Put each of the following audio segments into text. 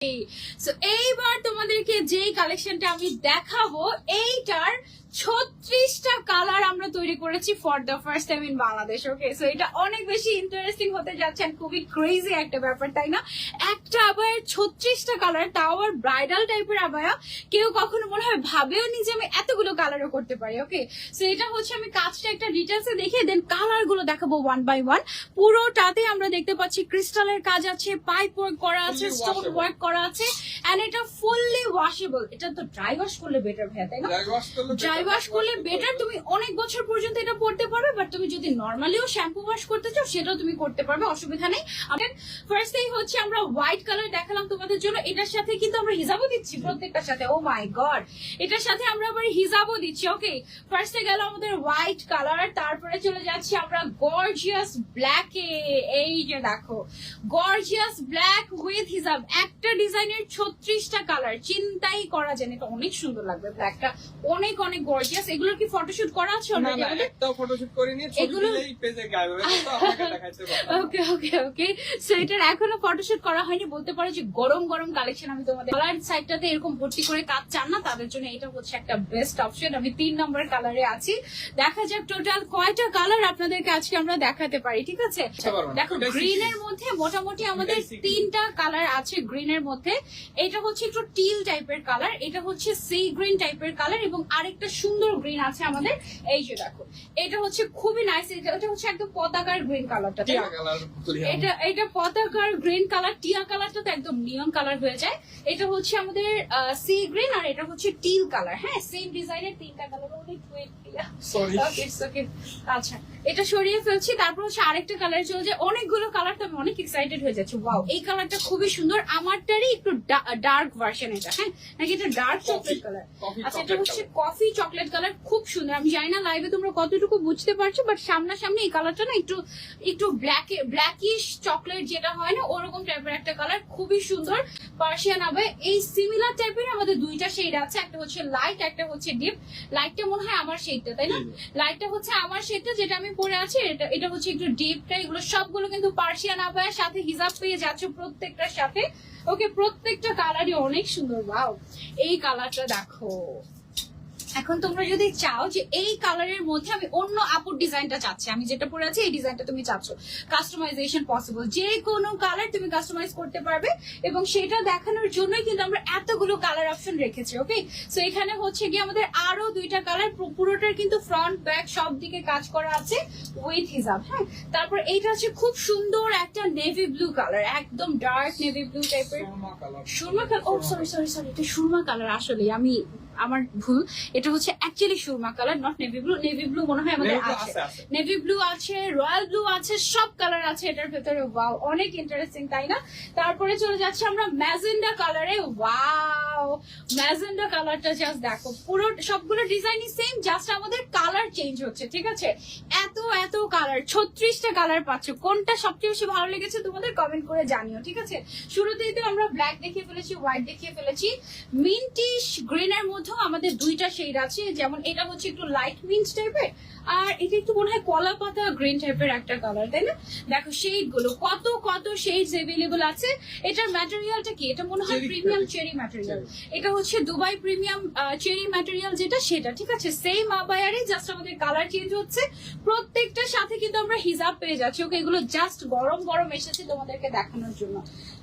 এইবার তোমাদেরকে যেই কালেকশনটা আমি দেখাবো এইটার ছত্রিশটা কালার আমরা তৈরি করেছি for the first time in Bangladesh okay so এটা অনেক বেশি ইন্টারেস্টিং হতে যাচ্ছে খুবই ক্রেজি একটা ব্যাপার তাই না? একটা আবায়ের ছত্রিশটা কালার তাও আবার ব্রাইডাল টাইপের আবায়া কেউ কখনো মনে হয় ভাবেও নি যে আমি এতগুলো কালারও করতে পারি ওকে সো এটা হচ্ছে আমি কাজটা একটা ডিটেলসে দেখে দেন কালারগুলো দেখাবো ওয়ান বাই ওয়ান পুরোটাতে আমরা দেখতে পাচ্ছি ক্রিস্টালের কাজ আছে পাইপ ওয়ার্ক করা আছে স্টোন ওয়ার্ক করা আছে এন্ড এটা ফুললি ওয়াশেবল এটা তো ড্রাই ওয়াশ করলে বেটার ভাইয়া তাই না? ড্রাই ওয়াশ করলে বেটার তুমি অনেক বছর পর্যন্ত এটা পড়তে পারবে বাট তুমি যদি নর্মালিও শ্যাম্পু ওয়াশ করতে চাও, সেটাও তুমি করতে পারবে, অসুবিধা নেই। ফার্স্ট এই হচ্ছে আমরা হোয়াইট কালার দেখালাম তোমাদের জন্য, এটার সাথে কিন্তু আমরা হিজাবও দিচ্ছি, প্রত্যেকটার সাথে। ও মাই গড এটার সাথে আমরা আবার হিজাবও দিচ্ছি ওকে ফার্স্টে গেল আমাদের হোয়াইট কালার তারপরে চলে যাচ্ছি আমরা গর্জিয়াস ব্ল্যাকে এই যে দেখো গর্জিয়াস ব্ল্যাক উইথ হিজাব। একটা ডিজাইনের ছত্রিশটা কালার চিন্তাই করা যায় এটা অনেক সুন্দর লাগবে ব্ল্যাকটা অনেক অনেক গর্জিয়াস এগুলোর কি ফটোশুট করা আছে না আমাদের? ফটোশুট ছবি এগুলো- পেজে গায়েব আপনাকে দেখাইতে ওকে ওকে ওকে সো এটার এখনও ফটোশুট করা হয়নি বলতে পারো যে গরম গরম কালেকশন আমি তোমাদের কালার সাইডটাতে এরকম ভর্তি করে কাজ চান না তাদের জন্য এটা হচ্ছে একটা বেস্ট অপশন আমি তিন নম্বর কালারে আছি। দেখা যাক টোটাল কয়টা কালার আপনাদেরকে আজকে আমরা দেখাতে পারি ঠিক আছে? না। দেখো গ্রিন এর মধ্যে মোটামুটি আমাদের তিনটা কালার আছে গ্রিন এর মধ্যে। এটা হচ্ছে একটু টিল টাইপের কালার এটা হচ্ছে সি গ্রিন টাইপের কালার এবং আরেকটা সুন্দর গ্রিন আছে আমাদের। এই যে দেখো এটা হচ্ছে খুবই নাইস এটা হচ্ছে একদম পতাকার গ্রিন কালারটা এটা এটা পতাকার গ্রিন কালার টিয়া কালারটা তো একদম নিয়ন কালার হয়ে যায়। এটা হচ্ছে আমাদের সি গ্রিন আর এটা হচ্ছে টিল কালার হ্যাঁ সেম ডিজাইনের তিনটা কালার অনেক সরি Okay, it's okay. আচ্ছা এটা সরিয়ে ফেলছি তারপর হচ্ছে আরেকটা কালার চলে যায়। অনেকগুলো কালার তো আমি অনেক এক্সাইটেড হয়ে যাচ্ছি। ওয়াও এই কালারটা খুবই সুন্দর। আমারটারই একটু ডার্ক ভার্সন এটা হ্যাঁ? নাকি এটা ডার্ক চকলেট কালার আচ্ছা এটা হচ্ছে কফি চকলেট কালার খুব সুন্দর। আমি জানি না লাইভে তোমরা কতটুকু বুঝতে পারছ বাট সামনাসামনি এই কালারটা না একটু একটু ব্ল্যাক ব্ল্যাকিশ চকলেট যেটা হয় না ওরকম টাইপের একটা কালার খুবই সুন্দর। পার্সিয়ান হবে এই সিমিলার টাইপের আমাদের দুইটা শেড আছে। একটা হচ্ছে লাইট একটা হচ্ছে ডিপ লাইটটা মনে হয় আমার শেডটা তাই না? লাইটটা হচ্ছে আমার সেটা যেটা আমি পরে আছি এটা এটা হচ্ছে একটু ডিপটা এগুলো সবগুলো কিন্তু পার্সিয়ান আবায়ের সাথে হিজাব পেয়ে যাচ্ছে প্রত্যেকটার সাথে। ওকে প্রত্যেকটা কালারই অনেক সুন্দর বাও এই কালারটা দেখো। এখন তোমরা যদি চাও যে এই কালারের মধ্যে আমি অন্য আপুর ডিজাইনটা চাচ্ছি আমি যেটা পরে আছি এই ডিজাইনটা তুমি চাচ্ছ। কাস্টমাইজেশন পসিবল যে কোনো কালার তুমি কাস্টমাইজ করতে পারবে এবং সেটা দেখানোর জন্যই কিন্তু আমরা এতগুলো কালার অপশন রেখেছি ওকে সো এখানে হচ্ছে গিয়ে আমাদের আরও দুইটা কালার পুরোটার কিন্তু ফ্রন্ট ব্যাক সব দিকে কাজ করা আছে উইথ হিজাব হ্যাঁ? তারপর এইটা হচ্ছে খুব সুন্দর একটা নেভি ব্লু কালার একদম ডার্ক নেভি ব্লু টাইপের সুরমা কালার সুরমা কালার ও সরি সরি সরি এটা সুরমা কালার আসলে আমি আমার ভুল এটা হচ্ছে actually Surma colour not navy blue navy blue মনে হয় আমাদের আছে। নেভি ব্লু আছে রয়্যাল ব্লু আছে সব কালার আছে এটার ভেতরে। ওয়াও অনেক ইন্টারেস্টিং তাই না? তারপরে চলে যাচ্ছে আমরা ম্যাজেন্ডা কালারে। ওয়াও ম্যাজেন্ডা কালারটা জাস্ট দেখো। পুরো সবগুলো ডিজাইনই সেম জাস্ট আমাদের কালার চেঞ্জ হচ্ছে ঠিক আছে? এত এত কালার ছত্রিশটা কালার পাচ্ছ। কোনটা সবচেয়ে বেশি ভালো লেগেছে তোমাদের কমেন্ট করে জানিও ঠিক আছে? শুরুতেই তো আমরা ব্ল্যাক দেখিয়ে ফেলেছি হোয়াইট দেখিয়ে ফেলেছি। মিন্টিশ গ্রিন এর মধ্যেও আমাদের দুইটা শেড আছে যেমন এটা হচ্ছে একটু লাইট মিন্ট টাইপের আর এটা একটু মনে হয় কলা পাতা গ্রিন টাইপের একটা কালার তাই না? দেখো শেডগুলো কত কত শেডস এভেলেবল আছে। এটার ম্যাটেরিয়ালটা কি? এটা মনে হয় প্রিমিয়াম চেরি ম্যাটেরিয়াল এটা হচ্ছে দুবাই প্রিমিয়াম চেরি ম্যাটেরিয়াল যেটা সেটা ঠিক আছে? সেম আবায়ারে জাস্ট আমাদের কালার চেঞ্জ হচ্ছে। প্রত্যেকটার সাথে কিন্তু আমরা হিজাব পেয়ে যাচ্ছি। ওকে এগুলো জাস্ট গরম গরম এসেছে তোমাদেরকে দেখানোর জন্য।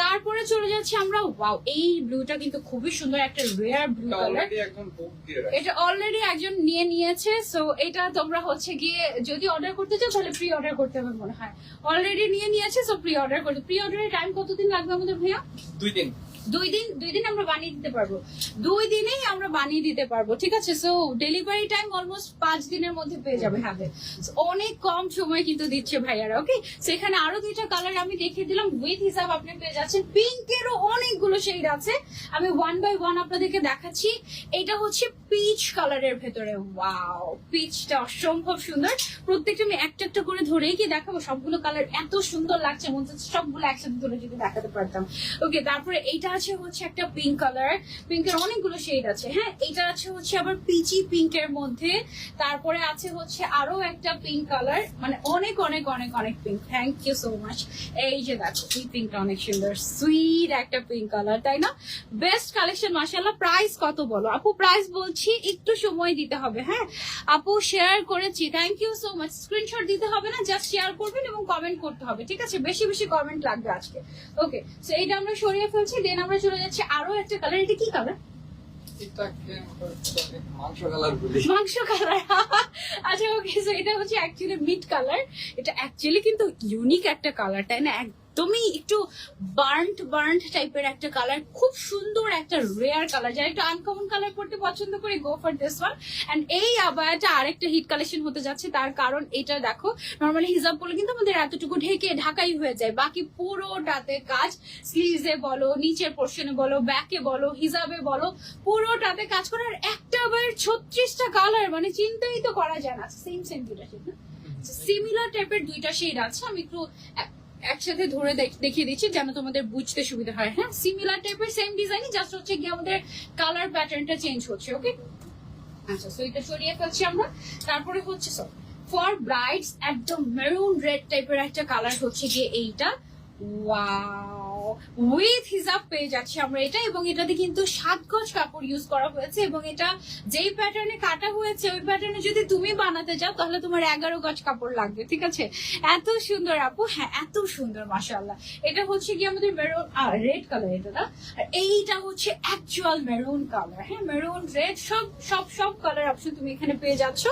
তারপরে চলে যাচ্ছি আমরা ওয়াও এই ব্লুটা কিন্তু খুবই সুন্দর একটা রেয়ার ব্লু কালার এটা অলরেডি একজন নিয়ে নিয়েছে সো এটা তোমরা হচ্ছে গিয়ে যদি অর্ডার করতে চাও তাহলে প্রি অর্ডার করতে হবে মনে হয়। অলরেডি নিয়ে নিয়েছে সো প্রি অর্ডার করতে প্রি অর্ডারের টাইম কতদিন লাগবে আমাদের ভাইয়া? দুই দিন। দুই দিন দুই দিন আমরা বানিয়ে দিতে পারব। দুই দিনেই আমরা বানিয়ে দিতে পারব, ঠিক আছে? সো ডেলিভারি টাইম অলমোস্ট পাঁচ দিনের মধ্যে পেয়ে যাবে হাতে অনেক কম সময় কিন্তু দিচ্ছে ভাইয়ারা ওকে সেখানে আরও দুইটা কালার আমি দেখিয়ে দিলাম। উইথ হিসাব আপনি পেয়ে যাচ্ছেন। পিঙ্কেরও অনেকগুলো শেড আছে। আমি ওয়ান বাই ওয়ান আপনাদেরকে দেখাচ্ছি। এটা হচ্ছে পিচ কালারের ভেতরে ওয়াও পিচটা অসম্ভব সুন্দর। প্রত্যেকটা আমি একটা একটা করে ধরেই কি দেখাবো, সবগুলো কালার এত সুন্দর লাগছে, মনে হচ্ছে সবগুলো একসাথে ধরে যদি দেখাতে পারতাম। ওকে তারপরে এইটা আছে হচ্ছে একটা পিঙ্ক কালার পিঙ্কের অনেকগুলো শেড আছে হ্যাঁ? এইটা আছে হচ্ছে আবার পিচি পিঙ্কের মধ্যে। তারপরে আছে হচ্ছে আরও একটা পিঙ্ক কালার মানে অনেক অনেক অনেক অনেক pink thank you so much এই যে দেখো, এই পিঙ্কটা অনেক সুন্দর। সুইট একটা পিঙ্ক কালার তাই না? বেস্ট কালেকশন মাসাল্লাহ প্রাইস কত বলো? আপু প্রাইস বলছি একটু সময় দিতে হবে হ্যাঁ? আপু শেয়ার করেছি thank you so much screenshot দিতে হবে না জাস্ট শেয়ার করবেন এবং কমেন্ট করতে হবে ঠিক আছে? বেশি বেশি কমেন্ট লাগবে আজকে। ওকে সো এইটা আমরা সরিয়ে ফেলছি দেন আমরা চলে যাচ্ছি আরও একটা কালার এটা কি কালার মাংস কালার আচ্ছা ওকে সো এটা হচ্ছে অ্যাকচুয়ালি মিড কালার এটা অ্যাকচুয়ালি কিন্তু ইউনিক একটা কালার তাই না? একদমই একটু বার্ন্ট বার্ন্ট টাইপের একটা কালার খুব সুন্দর একটা রেয়ার কালার যারা একটু আনকমন কালার পড়তে পছন্দ করে go for this one and এই আবায়াটা আরেকটা হিট কালেকশন হতে যাচ্ছে তার কারণ এটা দেখো নর্মালি হিজাব পরলে কিন্তু আমাদের এতটুকু ঢেকে ঢাকাই হয়ে যায়। বাকি পুরোটাতে কাজ স্লিভসে বলো নিচের পোর্শনে বলো ব্যাকে বলো হিজাবে বলো পুরোটাতে কাজ করার একটা আবার ছত্রিশটা কালার মানে চিন্তাই তো করা যায় না। সেম সেম দুইটা শেড সিমিলার টাইপের দুইটা শেড আছে আমি একটু এক- একসাথে ধরে দেখ- দেখিয়ে দিচ্ছি যেন তোমাদের বুঝতে সুবিধা হয়। হ্যাঁ সিমিলার টাইপের সেম ডিজাইনই জাস্ট হচ্ছে গিয়ে আমাদের কালার প্যাটার্নটা চেঞ্জ হচ্ছে ওকে আচ্ছা সো এটা সরিয়ে ফেলছি আমরা। তারপরে হচ্ছে সব ফর ব্রাইডস একদম মেরুন রেড টাইপের একটা কালার হচ্ছে গিয়ে এইটা। ওয়াও উইথ হিজাব পেয়ে যাচ্ছি আমরা এটা, এবং এটাতে কিন্তু সাত গজ কাপড় ইউজ করা হয়েছে, এবং এটা যেই প্যাটার্নে কাটা হয়েছে, ওই প্যাটার্নে যদি তুমি বানাতে যাও, তাহলে তোমার এগারো গজ কাপড় লাগবে, ঠিক আছে? এত সুন্দর আপু হ্যাঁ এত সুন্দর, মাশাআল্লাহ। এটা হচ্ছে কি আমাদের মেরুন রেড কালার এটা না? এইটা হচ্ছে অ্যাকচুয়াল মেরুন কালার হ্যাঁ মেরুন রেড সব সব সব কালার অপশন তুমি এখানে পেয়ে যাচ্ছ।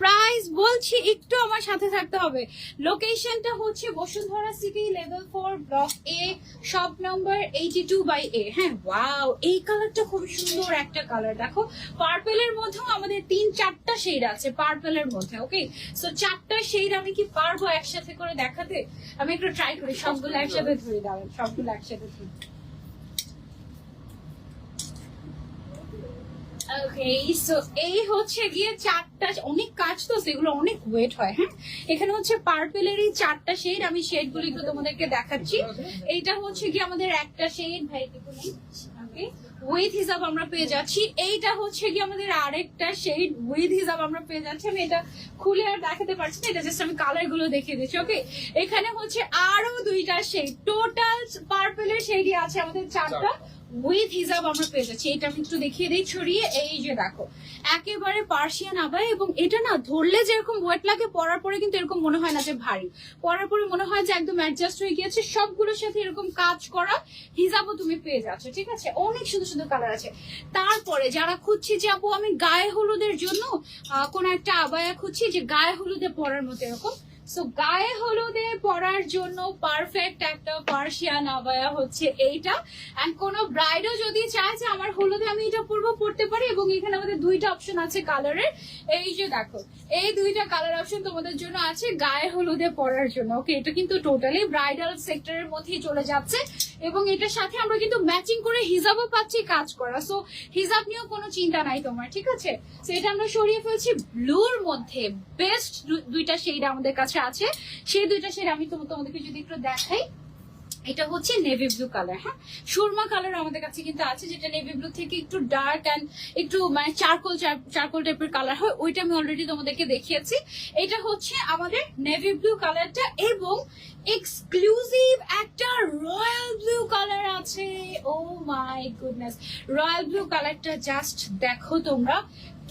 প্রাইস বলছি, একটু আমার সাথে থাকতে হবে। লোকেশনটা হচ্ছে Bashundhara city level four block A shop number eighty two by A হ্যাঁ ওয়াও এই কালারটা খুব সুন্দর একটা কালার দেখো পার্পেলের মধ্যেও আমাদের তিন চারটা শেড আছে পার্পেলের মধ্যে ওকে সো চারটা শেড আমি কি পারব একসাথে করে দেখাতে? আমি একটু ট্রাই করি, সবগুলো একসাথে ধরে দাঁড়ান সবগুলো একসাথে ধরে ওকে এই হচ্ছে গিয়ে চারটা, অনেক কাজ তো, সেগুলো অনেক ওয়েট হয় হ্যাঁ? এখানে হচ্ছে চারটা শেড আমি শেড তোমাদেরকে দেখাচ্ছি। হচ্ছে কি আমাদের একটা শেড উইথ হিসাব আমরা পেয়ে যাচ্ছি। এইটা হচ্ছে আমাদের আরেকটা শেড উইথ হিসাব আমরা পেয়ে যাচ্ছি। আমি এটা খুলে আর দেখাতে পারছি না, এটা জাস্ট আমি কালারগুলো দেখিয়ে দিচ্ছি ওকে এখানে হচ্ছে আরও দুইটা শেড টোটাল পার্পেলের শেডই আছে আমাদের চারটা। উইথ হিজাব আমরা পেয়ে যাচ্ছি। এটা আমি একটু দেখিয়ে দিই, ছড়িয়ে, এই যে দেখো। একেবারে পার্সিয়ান আবায় এবং এটা না ধরলে যেরকম ওয়েট লাগে, পরার পরে কিন্তু এরকম মনে হয় না যে ভারী। পরার পরে মনে হয় যে একদম অ্যাডজাস্ট হয়ে গিয়েছে, সবগুলোর সাথে এরকম কাজ করা হিজাবও তুমি পেয়ে যাচ্ছ, ঠিক আছে? অনেক সুন্দর সুন্দর কালার আছে। তারপরে যারা খুঁজছি যে, আপু, আমি গায়ে হলুদের জন্য কোনো একটা আবায়া খুঁজছি যে, গায়ে হলুদে পরার মতো এরকম সো গায়ে হলুদে পরার জন্য পারফেক্ট একটা পার্সিয়ান আবায়া হচ্ছে এইটা। অ্যান্ড কোন ব্রাইডও যদি চায় যে আমার হলুদে আমি এটা পরবো পড়তে পারি এবং এখানে আমাদের দুইটা অপশন আছে কালারের এই যে দেখো, এই দুইটা কালার অপশন তোমাদের জন্য আছে গায়ে হলুদে পরার জন্য। ওকে এটা কিন্তু টোটালি ব্রাইডাল সেক্টরের মধ্যেই চলে যাচ্ছে। এবং এটার সাথে আমরা কিন্তু ম্যাচিং করে হিজাবও পাচ্ছি, কাজ করা। সো হিজাব নিয়েও কোনো চিন্তা নাই তোমার, ঠিক আছে? সো এটা আমরা সরিয়ে ফেলছি ব্লুর মধ্যে। বেস্ট দুইটা শেড আমাদের কাছে আছে। সেই দুইটা শেড আমি তোমা- তোমাদেরকে যদি একটু দেখাই। এটা হচ্ছে নেভি ব্লু কালার হ্যাঁ? সুরমা কালার আমাদের কাছে কিন্তু আছে, যেটা নেভি ব্লু থেকে একটু ডার্ক অ্যান্ড একটু মানে চারকোল চারকোল টাইপের কালার হয়, ওইটা আমি অলরেডি তোমাদেরকে দেখিয়েছি। এটা হচ্ছে আমাদের নেভি ব্লু কালারটা এবং এক্সক্লুসিভ একটা রয়্যাল ব্লু কালার আছে। Oh my goodness royal blue কালারটা জাস্ট দেখো তোমরা।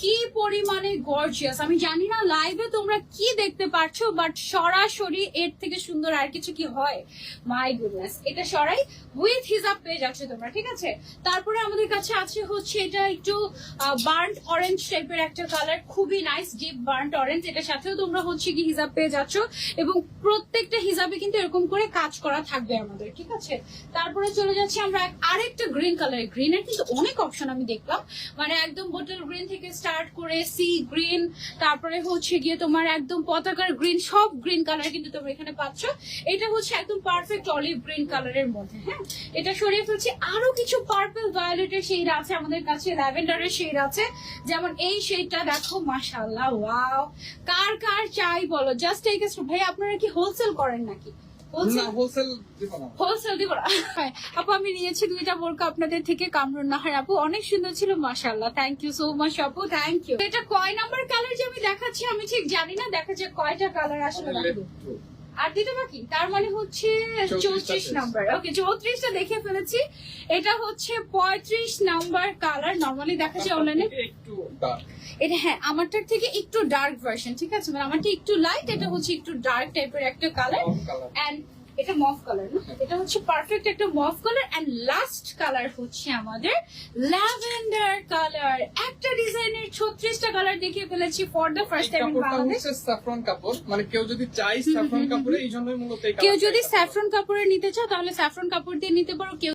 কি পরিমাণে গর্জিয়াস আমি জানি না লাইভে তোমরা কি দেখতে পারছ বাট সরাসরি এর থেকে সুন্দর আর কিছু কি হয়? মাই গুডনেস এটা সরাই উইথ হিজাব পেয়ে যাচ্ছে তোমরা, ঠিক আছে? তারপরে আমাদের কাছে আছে হচ্ছে এটা একটু বার্ন্ট অরেঞ্জ টাইপের একটা কালার খুবই নাইস ডিপ বার্ন্ট অরেঞ্জ এটার সাথেও তোমরা হচ্ছে কি হিজাব পেয়ে যাচ্ছ, এবং প্রত্যেকটা হিজাবে কিন্তু এরকম করে কাজ করা থাকবে আমাদের, ঠিক আছে? তারপরে চলে যাচ্ছি আমরা আরেকটা গ্রিন কালার গ্রিনের কিন্তু অনেক অপশন আমি দেখলাম মানে একদম বোটল গ্রিন থেকে স্টার্ট করে সি গ্রিন তারপরে হচ্ছে গিয়ে তোমার একদম পতাকার গ্রিন সব গ্রিন কালার কিন্তু তোমরা এখানে পাচ্ছ। এটা হচ্ছে একদম পারফেক্ট অলিভ গ্রিন কালারের মধ্যে হ্যাঁ? এটা সরিয়ে ফেলছি। আরও কিছু পার্পল ভায়োলেটের শেড আছে আমাদের কাছে ল্যাভেন্ডারের শেড আছে। যেমন এই শেডটা দেখো, মাশাআল্লাহ ওয়াও কার কার চাই বলো? জাস্ট টেক ভাই আপনারা কি হোলসেল করেন নাকি? হোলসেল দিব না। হ্যাঁ, আপু আমি নিয়েছি দুইটা বোরকা আপনাদের থেকে কামরুন নাহার। আপু অনেক সুন্দর ছিল মাশাল্লাহ থ্যাংক ইউ সো মাচ আপু থ্যাংক ইউ এটা কয় নাম্বার কালার যে আমি দেখাচ্ছি আমি ঠিক জানি না দেখা যাক কয়টা কালার আসলে। আর দুটো বাকি তার মানে হচ্ছে চৌত্রিশ নাম্বার ওকে চৌত্রিশটা দেখে ফেলেছি। এটা হচ্ছে পঁয়ত্রিশ নাম্বার কালার নর্মালি দেখা যায় অনলাইনে একটু এটা হ্যাঁ আমারটার থেকে একটু ডার্ক ভার্সন ঠিক আছে? মানে আমারটা একটু লাইট এটা হচ্ছে একটু ডার্ক টাইপের একটা কালার এন্ড এটা মফ কালার না? এটা হচ্ছে পারফেক্ট একটা mauve colour and last colour হচ্ছে আমাদের ল্যাভেন্ডার কালার একটা ডিজাইনের ছত্রিশটা কালার দেখিয়ে ফেলেছি for the first time in Bangladesh. কাপড়। মানে কেউ যদি চাই saffron কাপড়ে এই জন্যই মূলত কেউ যদি। স্যাফরন কাপড়ে নিতে চাও তাহলে স্যাফরন কাপড় দিয়ে নিতে পারো। কেউ